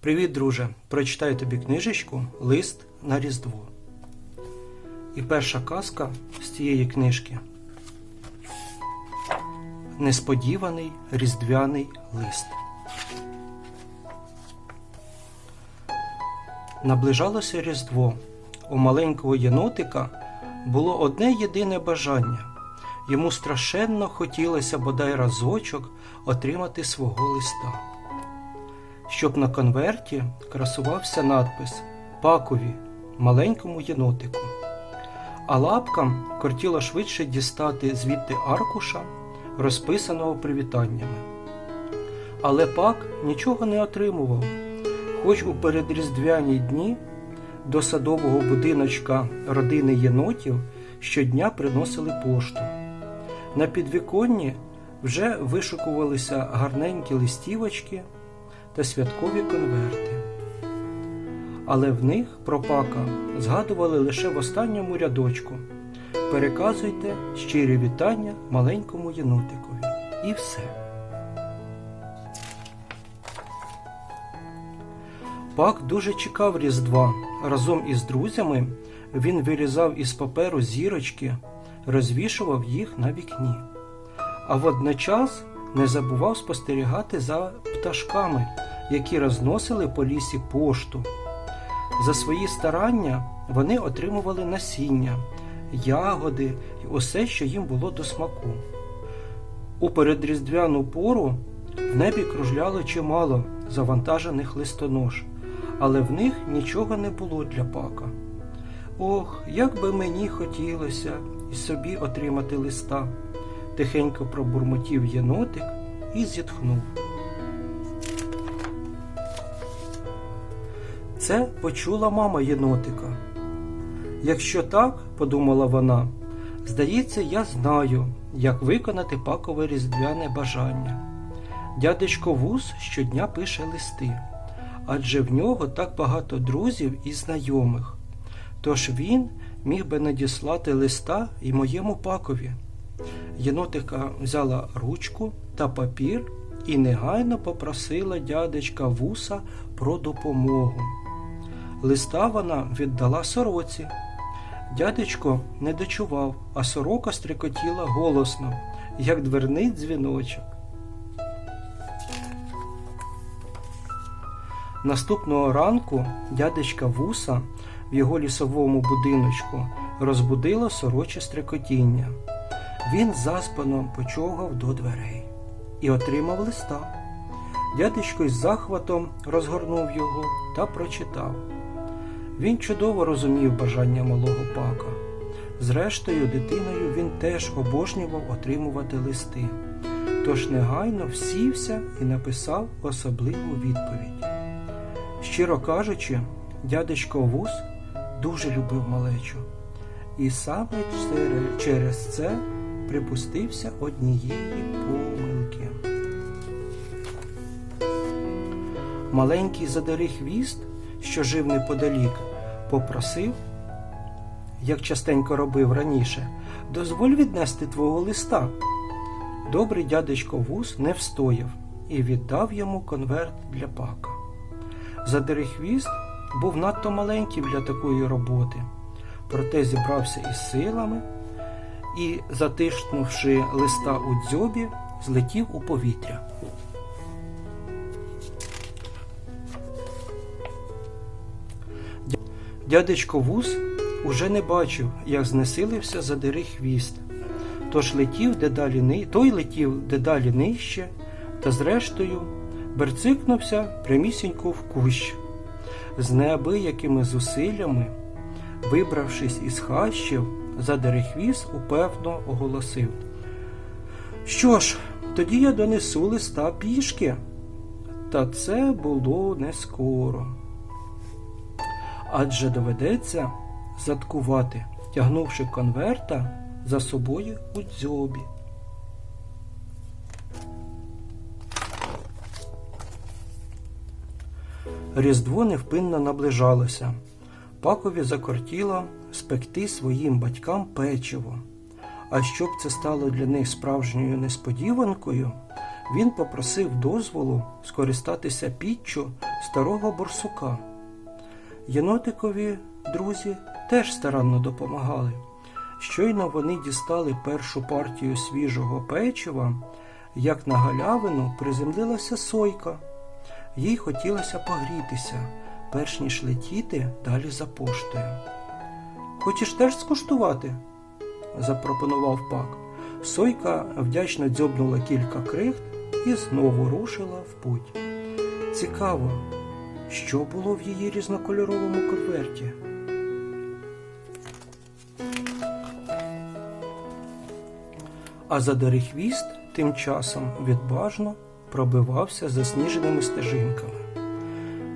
Привіт, друже! Прочитаю тобі книжечку Лист на Різдво. І перша казка з цієї книжки. Несподіваний різдвяний лист. Наближалося Різдво. У маленького єнотика було одне єдине бажання. Йому страшенно хотілося бодай разочок отримати свого листа щоб на конверті красувався надпис Пакові, маленькому єнотику. А лапкам кортіло швидше дістати звідти аркуша, розписаного привітаннями. Але пак нічого не отримував, хоч у передріздвяні дні до садового будиночка родини єнотів щодня приносили пошту. На підвіконні вже вишукувалися гарненькі листівочки та святкові конверти. Але в них про пака згадували лише в останньому рядочку. Переказуйте щирі вітання маленькому єнотикові. І все. Пак дуже чекав Різдва. Разом із друзями він вирізав із паперу зірочки, розвішував їх на вікні. А водночас не забував спостерігати за пташками, які розносили по лісі пошту. За свої старання вони отримували насіння, ягоди і усе, що їм було до смаку. У передріздвяну пору в небі кружляло чимало завантажених листонож, але в них нічого не було для пака. Ох, як би мені хотілося і собі отримати листа, тихенько пробурмотів єнотик і зітхнув. Це почула мама єнотика. Якщо так, подумала вона, здається, я знаю, як виконати пакове різдвяне бажання. Дядечко Вус щодня пише листи, адже в нього так багато друзів і знайомих. Тож він міг би надіслати листа і моєму пакові. Єнотика взяла ручку та папір і негайно попросила дядечка Вуса про допомогу. Листа вона віддала сороці. Дядечко не дочував, а сорока стрикотіла голосно, як дверний дзвіночок. Наступного ранку дядечка Вуса в його лісовому будиночку розбудило сороче стрикотіння. Він заспано почогав до дверей і отримав листа. Дядечко із захватом розгорнув його та прочитав. Він чудово розумів бажання малого пака. Зрештою, дитиною він теж обожнював отримувати листи. Тож негайно всівся і написав особливу відповідь. Щиро кажучи, дядечко Вус дуже любив малечу, і саме через це припустився однієї помилки. Маленький задарий хвіст, що жив неподалік, попросив, як частенько робив раніше, дозволь віднести твого листа. Добрий дядечко Вус не встояв і віддав йому конверт для пака. Задарий хвіст був надто маленький для такої роботи, проте зібрався із силами і, затиснувши листа у дзьобі, злетів у повітря. Дядечко Вус уже не бачив, як знесилився задери хвіст, тож летів дедалі той летів дедалі нижче та, зрештою, берцикнувся прямісінько в кущ. З неабиякими зусиллями, вибравшись із хащів, задерехвіс упевно оголосив. Що ж, тоді я донесу листа пішки. Та це було не скоро. Адже доведеться заткувати, тягнувши конверта за собою у дзьобі. Різдво невпинно наближалося. Пакові закортіло спекти своїм батькам печиво. А щоб це стало для них справжньою несподіванкою, він попросив дозволу скористатися піччю старого борсука. Єнотикові друзі теж старанно допомагали. Щойно вони дістали першу партію свіжого печива, як на галявину приземлилася сойка. Їй хотілося погрітися, перш ніж летіти далі за поштою. Хочеш теж скуштувати? запропонував пак. Сойка вдячно дзьобнула кілька крихт і знову рушила в путь. Цікаво, що було в її різнокольоровому конверті. А задерехвіст тим часом відважно пробивався засніженими стежинками.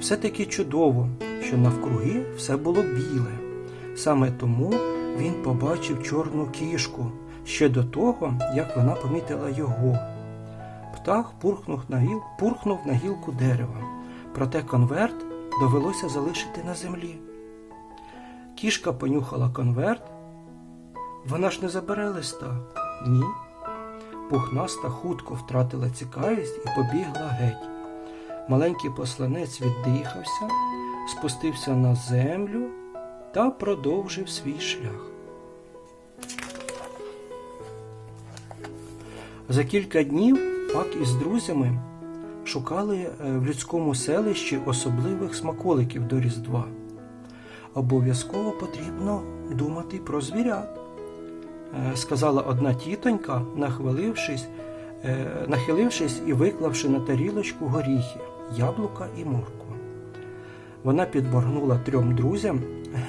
Все таки чудово, що навкруги все було біле. Саме тому він побачив чорну кішку ще до того, як вона помітила його. Птах пурхнув на, гіл, пурхнув на гілку дерева, проте конверт довелося залишити на землі. Кішка понюхала конверт. Вона ж не забере листа. Ні. Пухнаста хутко втратила цікавість і побігла геть. Маленький посланець віддихався, спустився на землю та продовжив свій шлях. За кілька днів пак із друзями шукали е, в людському селищі особливих смаколиків до Різдва. Обов'язково потрібно думати про звірят, е, сказала одна тітонька, нахвалившись, е, нахилившись і виклавши на тарілочку горіхи, яблука і моркву. Вона підборгнула трьом друзям,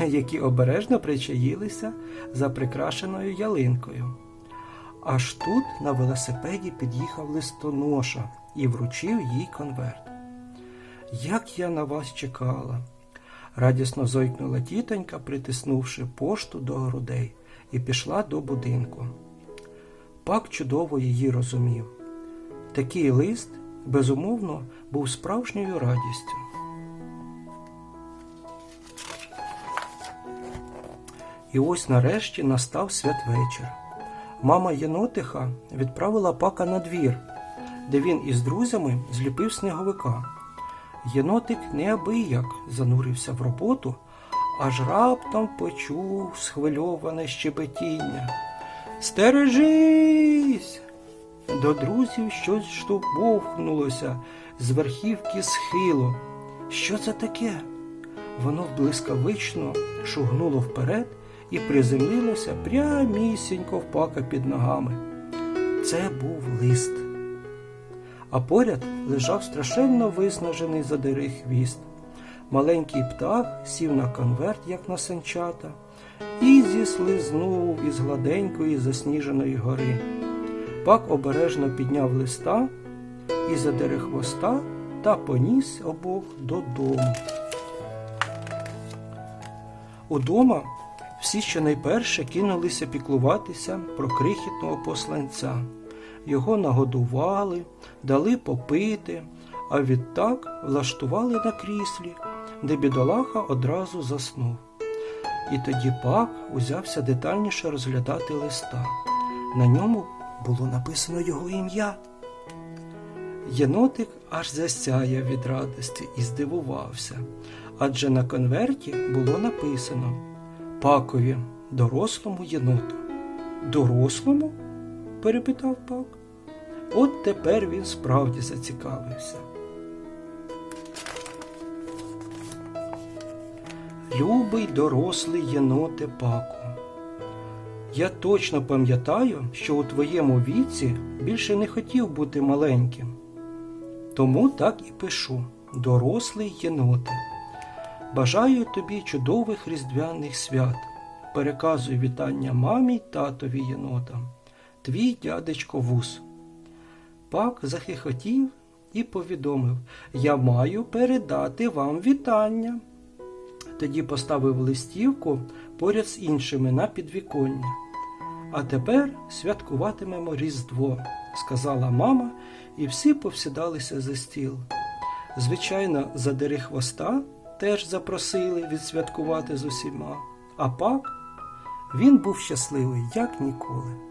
які обережно причаїлися за прикрашеною ялинкою. Аж тут на велосипеді під'їхав листоноша і вручив їй конверт. Як я на вас чекала, радісно зойкнула тітонька, притиснувши пошту до грудей, і пішла до будинку. Пак чудово її розумів. Такий лист, безумовно, був справжньою радістю. І ось нарешті настав святвечір. Мама єнотиха відправила пака на двір, де він із друзями зліпив сніговика. Єнотик неабияк занурився в роботу, аж раптом почув схвильоване щебетіння. Стережись! До друзів щось штовхнулося з верхівки схилу. Що це таке? Воно блискавично шугнуло вперед і приземлилося прямісінько в пака під ногами. Це був лист. А поряд лежав страшенно виснажений задирий хвіст. Маленький птах сів на конверт, як на санчата, і зіслизнув із гладенької засніженої гори. Пак обережно підняв листа і задери хвоста та поніс обох додому. Удома всі щонайперше кинулися піклуватися про крихітного посланця. Його нагодували, дали попити, а відтак влаштували на кріслі, де бідолаха одразу заснув. І тоді пак узявся детальніше розглядати листа. На ньому було написано його ім'я. Єнотик аж засяяв від радості і здивувався, адже на конверті було написано Пакові, дорослому єноту. Дорослому? перепитав пак. От тепер він справді зацікавився. Любий дорослий єноте паку. Я точно пам'ятаю, що у твоєму віці більше не хотів бути маленьким. Тому так і пишу дорослий єноте. Бажаю тобі чудових різдвяних свят. Переказую вітання мамі й татові єнотам. Твій дядечко вус. Пак захихотів і повідомив Я маю передати вам вітання. Тоді поставив листівку поряд з іншими на підвіконня. А тепер святкуватимемо Різдво, сказала мама, і всі повсідалися за стіл. Звичайно, задери хвоста теж запросили відсвяткувати з усіма, а пак він був щасливий, як ніколи.